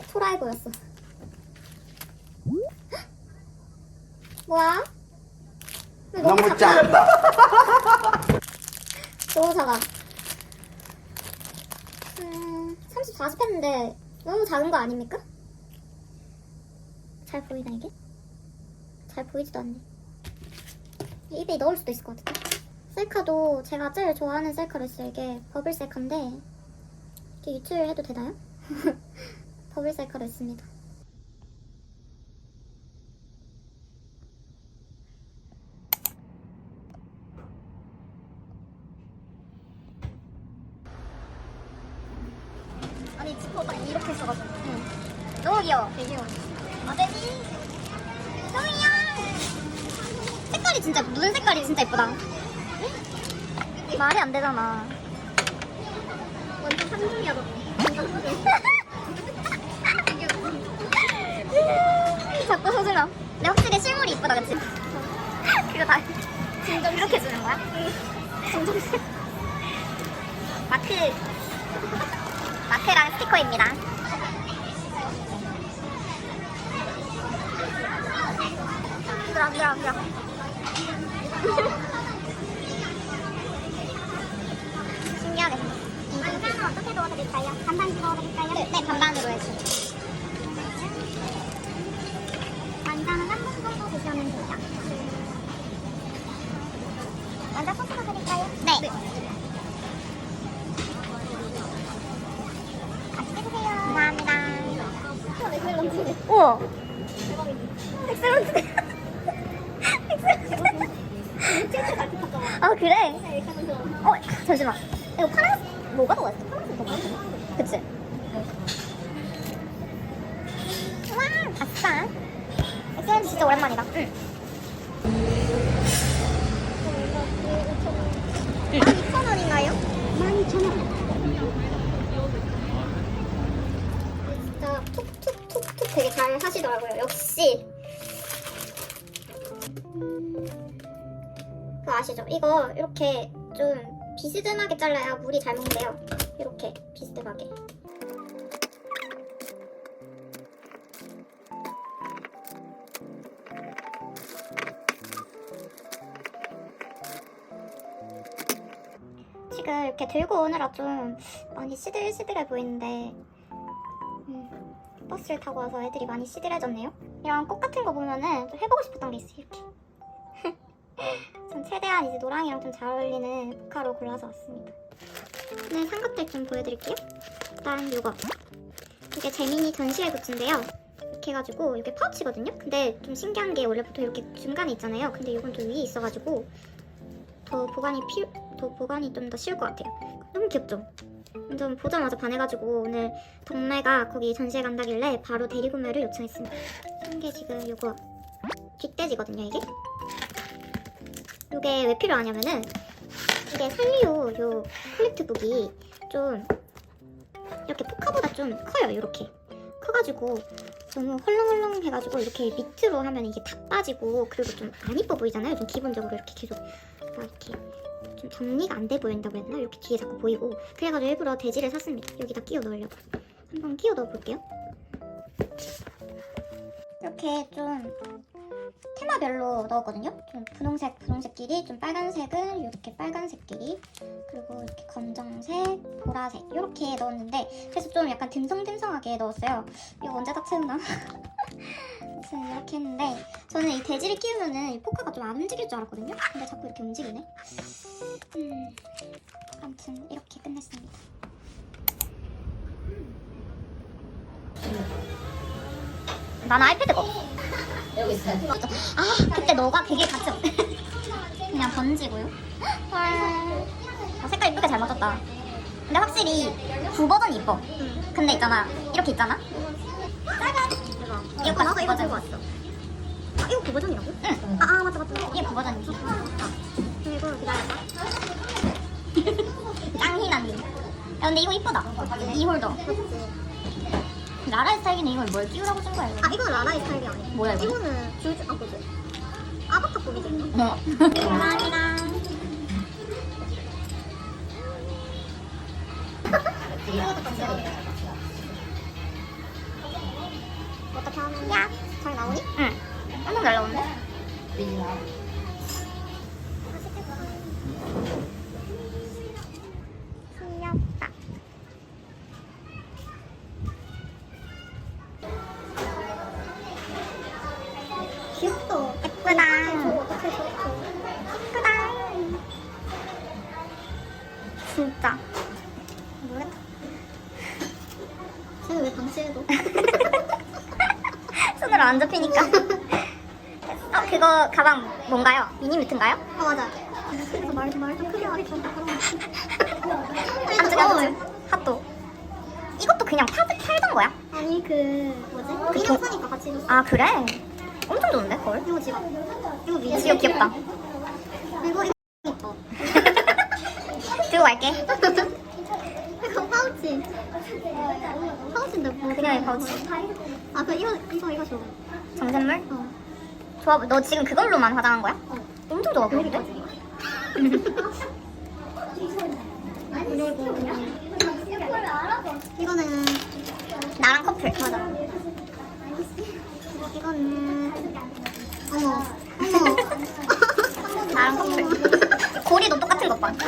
있길래 초라해 보였어. 헉! 뭐야? 왜 너무? 작다. 너무 작아. 음, 30, 40 했는데 너무 작은 거 아닙니까? 잘 보이나 이게? 잘 보이지도 않네. 입에 넣을 수도 있을 것 같은데. 셀카도 제가 제일 좋아하는 셀카를 했어요. 이게 버블 셀카인데 이게 유출해도 되나요? 버블 셀카를 했습니다. 아니 지퍼가 이렇게 있어가지고. 응. 너무 귀여워. 되게 귀여워. 어데니 너무 귀여워 색깔이 진짜 눈 색깔이 진짜 예쁘다. 응? 말이 안 되잖아. 완전 산중이야 너 완전 산중 자꾸 소준아 근데 확실히 실물이 이쁘다 그치? 그거 다 진정 이렇게 주는 거야? 진정 마크 마크랑 스티커입니다. 드릴까요? 네. 맛있게 드세요. 감사합니다. 우와. 엑셀런트. 엑셀런트. 아 그래? 어 잠시만. 이거 파란색 뭐가 들어가 있어? 파란색 뭐가 있어? 그치? 와 아싸. 엑셀런트 진짜 오랜만이다. 응. 12,000원인가요? 12,000원. 진짜 툭툭툭툭 되게 잘 하시더라고요. 역시. 그거 아시죠? 이거 이렇게 좀 비스듬하게 잘라야 물이 잘 먹는데요. 이렇게 비스듬하게. 이렇게 들고 오느라 좀 많이 시들시들해 보이는데 음, 버스를 타고 와서 애들이 많이 시들해졌네요. 이런 꽃 같은 거 보면은 좀 해보고 싶었던 게 있어요. 이렇게. 전 최대한 이제 노랑이랑 좀 잘 어울리는 포카로 골라서 왔습니다. 오늘 산 것들 좀 보여드릴게요. 일단 이거. 이게 재민이 전시회 굿즈인데요. 이렇게 해가지고 이게 파우치거든요. 근데 좀 신기한 게 원래 보통 이렇게 중간에 있잖아요. 근데 이건 좀 위에 있어가지고 더 보관이 피, 더 보관이 좀 더 쉬울 것 같아요. 너무 귀엽죠? 완전 보자마자 반해가지고 오늘 동네가 거기 전시회 간다길래 바로 대리구매를 요청했습니다. 이게 지금 이거 뒷돼지거든요 이게. 이게 왜 필요하냐면은 이게 산리오 요 콜렉트북이 좀 이렇게 포카보다 좀 커요 이렇게 커가지고 너무 헐렁헐렁 해가지고 이렇게 밑으로 하면 이게 다 빠지고 그리고 좀 안 이뻐 보이잖아요 좀 기본적으로 이렇게 계속 막 이렇게 좀 정리가 안 돼 보인다고 해야 되나 이렇게 뒤에 자꾸 보이고 그래가지고 일부러 돼지를 샀습니다 여기다 끼워 넣으려고 한번 끼워 넣어 볼게요 이렇게 좀 테마별로 넣었거든요. 좀 분홍색, 분홍색끼리, 좀 빨간색은 이렇게 빨간색끼리, 그리고 이렇게 검정색, 보라색 이렇게 넣었는데 그래서 좀 약간 듬성듬성하게 넣었어요. 이거 언제 다 채우나? 이렇게 했는데 저는 이 돼지를 끼우면은 이 포카가 좀 안 움직일 줄 알았거든요. 근데 자꾸 이렇게 움직이네. 음, 아무튼 이렇게 끝냈습니다. 나는 아이패드가 없어. 여기 있어요. 아 그때 너가 되게 같이 그냥 던지고요. 헐. 아, 색깔 이쁘게 잘 맞췄다. 근데 확실히 구 버전이 이뻐. 근데 있잖아 이렇게 있잖아. 아, 이거 나서 이거 들고 왔어. 아, 이거 그 버전이라고? 응. 아, 아 맞다 맞다. 이게 그 버전이지? 어. 그리고 기다려봐. 짱희 난리. 야 근데 이거 이쁘다. 이 홀더. 라라의 스타일이 이걸 뭘 끼우라고 준 거야 아 이건 라라의 스타일이 아니야. 뭐야 이거? 이거는 줄줄 아 그지. 아바타 고기지. 어. 감사합니다. 이거 어. 어떻게 하면 야. 잘 나오니? 응. 엄청 잘 나오는데? 안 잡히니까. 어, 그거 가방 뭔가요? 미니 뮤트인가요? 어, 맞아. 그래서 말, 말좀 크게 하겠다. 안 뜨거워요. 핫도. 이것도 그냥 파, 팔던 거야? 아니 그 뭐지? 그 인형 동- 사니까 같이 줬어. 아, 그래? 엄청 좋은데, 걸? 이거 지갑. 이거 미니. 지금 귀엽다. 이거 이거 이뻐. 들고 갈게. 파우치. 파우치인데 뭐? 그녀의 파우치. 아, 그 이거 이거 이거 좋아. 정샘물? 어. 좋아, 너 지금 그걸로만 화장한 거야? 어. 엄청 좋아 보이는데? 그리고 이거는 나랑 커플. 맞아. 이거는 어머 어머. 나랑 커플. 고리도 똑같은 것 봐.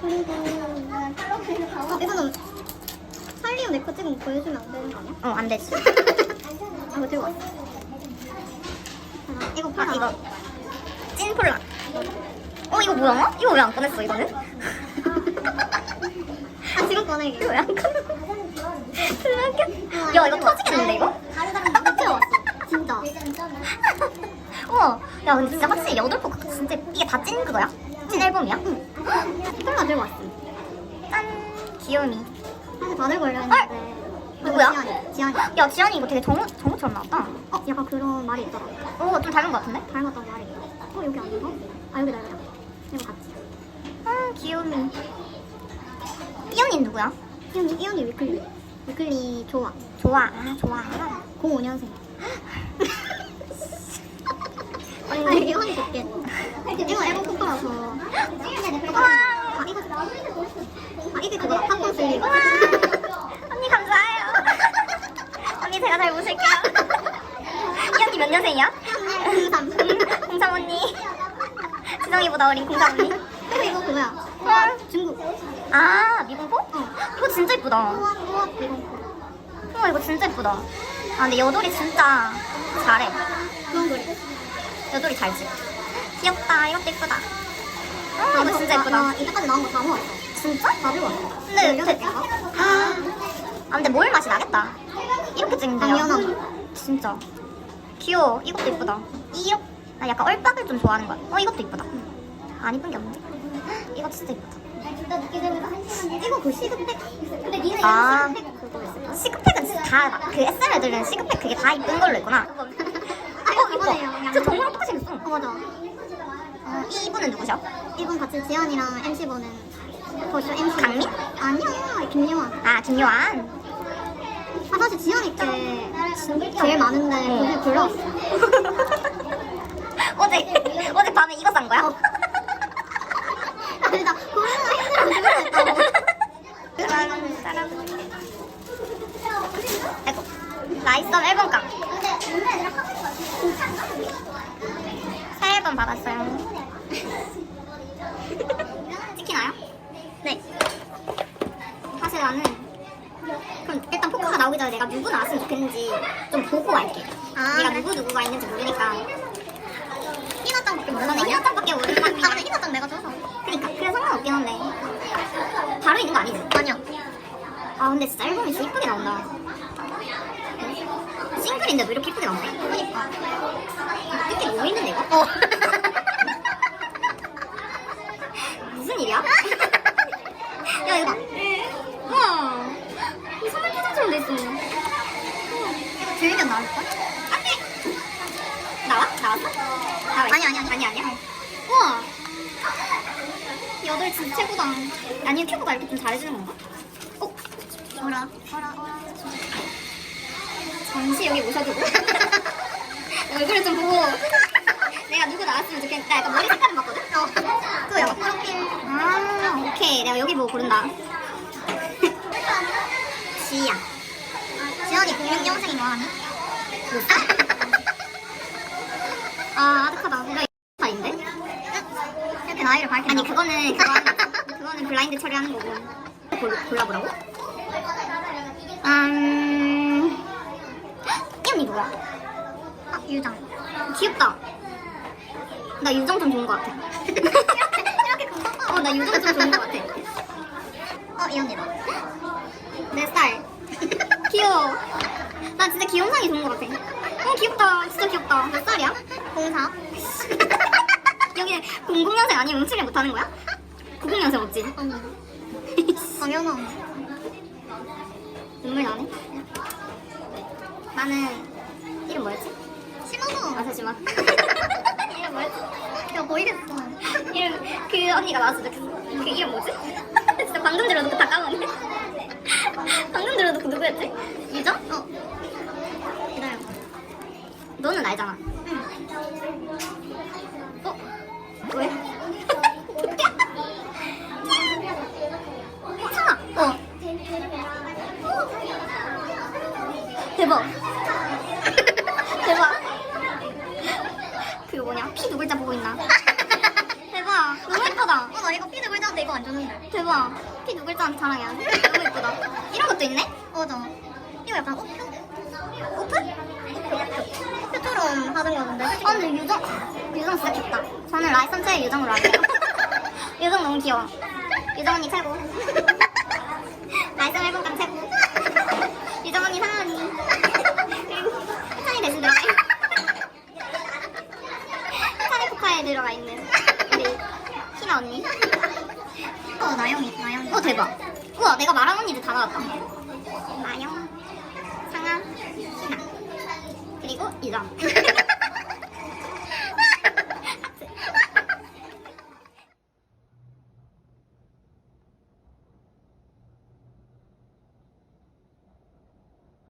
그리고 어, 이거는 살리오 내거 찍은 거 보여주면 안 되는 거 아니야? 어, 안 되지. 이거 들고 왔어. 아, 이거 아, 팔아. 이거. 찐 폴라. 어, 이거 뭐야? 이거 왜 안 꺼냈어, 이거는? 아 지금 꺼내게. 이거 왜 안 꺼냈어? 야, 이거 터지겠는데, 이거? 딱 들어왔어. 진짜. 우와. 야, 근데 진짜 확실히 여덟 포 진짜 이게 다 찐 그거야? 찐 앨범이야? 응. 폴라 들고 왔어. 짠. 귀요미. 사실 다 들고 오려 했는데. 누구야? 지안이. 지안이. 야, 지안이 이거 되게 정우, 정우처럼 나왔다. 어, 약간 그런 말이 있더라. 오, 좀 닮은 것 같은데? 닮았다고 말이. 어, 여기 아닌가? 아, 여기다, 여기다. 이거 같이. 아, 귀요미. 삐언니 누구야? 이언니, 이언니 위클리. 위클리 좋아. 좋아. 아, 좋아. 05년생. 언니. 아니, 이언니 좋게. 이거 앨범 포커라서. 우와. 이게 그거. 언니 감사해요. 언니 제가 잘 모실게요. 이 언니 몇 년생이야? 공삼. 공삼 언니. 지성이보다 어린 공삼 언니. 그리고 이거 그거야. 헐. 중국. 아 미분포? 어. 이거 진짜 이쁘다. 우와, 이거. 진짜 이쁘다. 아 근데 여돌이 진짜 잘해. 그런 거래. 여돌이 잘 지. 귀엽다. 이것도 이쁘다. 아 이거 진짜 이쁘다. 나 이때까지 나온 거다 모았어. 진짜? 다 왔어. 근데 되- 개인가? 아 근데 뭘 맛이 나겠다. 이렇게 찍는데요. 당연하죠. 진짜 귀여워. 이것도 이쁘다. 이요? 나 약간 얼박을 좀 좋아하는 거야. 어 이것도 이쁘다. 안 이쁜 게 없는데? 이거 진짜 이쁘다. 이거 그 시그팩. 근데 니네 아. 그거 있을까? 시크팩은 진짜 다 그 SM 애들은 시크팩 그게 다 이쁜 걸로 있구나. 아, 어 이거 이뻐. 그거네요. 저 정말 똑같이 생겼어. 어, 맞아. 어, 이분은 누구셔? 이분 같이 지안이랑 MC 보는 벌써 MC. 강민? 아니야, 김요한. 아 김요한. 아, 사실 지안이 게 제일 많은데 어. 오늘 골라왔어. 어제 어제 밤에 이거 산 거야? 근데 나 고르는 힘들어. 아이고 라이썸 앨범 깡. 새 앨범 받았어요. 네. 사실 나는 그럼 일단 전에 내가 누구 나왔으면 좋겠는지 좀 보고 갈게. 아, 내가? 누구 누구가 있는지 모르니까. 희나짱밖에 몰라. 나는 희나짱밖에 모르는 아, 근데 희나짱 내가 줘서. 그니까 그래 상관없긴 한데 바로 있는 거 아니지? 아니야. 아 근데 진짜 앨범이 진짜 이쁘게 나온다 싱글인데도 이렇게 이쁘게 나온다 그러니까. 느낌 뭐 있는데 이거? 어. 들면 나올걸? 나와? 나왔어? 나와 아니, 아니, 아니. 아니 아니야? 우와 여덟 진짜 최고다 아니 큐브가 이렇게 좀 잘해주는 건가? 어? 어라, 어라, 어라. 잠시 여기 모셔두고 얼굴을 좀 보고 내가 누구 나왔으면 나 약간 머리 색깔은 봤거든? 어. 그 약간. 아, 오케이. 내가 여기 보고 고른다. 지야. 지연이 공룡 영상이 뭐하니? 아, 아득하다. 내가 인데 이렇게 나이를 밝힌다. 아니, 그거는, 그거는, 그거는 블라인드 처리하는 거고. 골, 골라보라고? 음... 이 언니 누구야? 아, 유정. 귀엽다. 나 유정 좀 좋은 것 같아. 이렇게 금방 어, 나 유정 좀 좋은 것 같아. 어, 이 언니다. 내 스타일. 귀여워. 나 진짜 귀염상이 좋은 것 같아. 어, 귀엽다. 진짜 귀엽다. 몇 살이야? 04. 여기 00년생 아니면 음치를 못하는 거야? 90년생 없지? 당연한. 눈물 나네. 나는 이름 뭐였지? 심어서. 아 잠시만. 이름 뭐였지? 야 보이겠어. 이름 그 언니가 나왔으면 좋겠어. 그 이름 뭐지? 진짜 방금 들어도 다 까먹네. 방금 들어도 그 누구였지? 유정? 어. 기다려. 너는 알잖아. 응. 어? 왜? 어, 상아. 어. 대박. 대박. 그거 뭐냐? 피두 글자 보고 있나? 대박. 너무 예쁘다. 어, 나 이거 피두 글자인데 이거 안 줬는데. 대박. 피두 글자한테 자랑이야. 너무 예쁘다. 이런 것도 있네? 맞아. 이거 약간 오프? 오프? 오프처럼 하는 거는데. 아, 근데 유정, 유정 진짜 귀엽다. 저는 라이선스의 유정으로 할게요. 유정 너무 귀여워. 유정 언니 최고. 라이선 앨범감 최고. 유정 언니 상아 언니. 그리고 해찬이 대신 들어가 있는. 해찬이 포카에 들어가 있는 우리 희나 언니. 어 나영이 나영이. 어 대박. 우와 내가 말한 언니들 다 나왔다. 나영, 상아, 희나. 그리고 유정.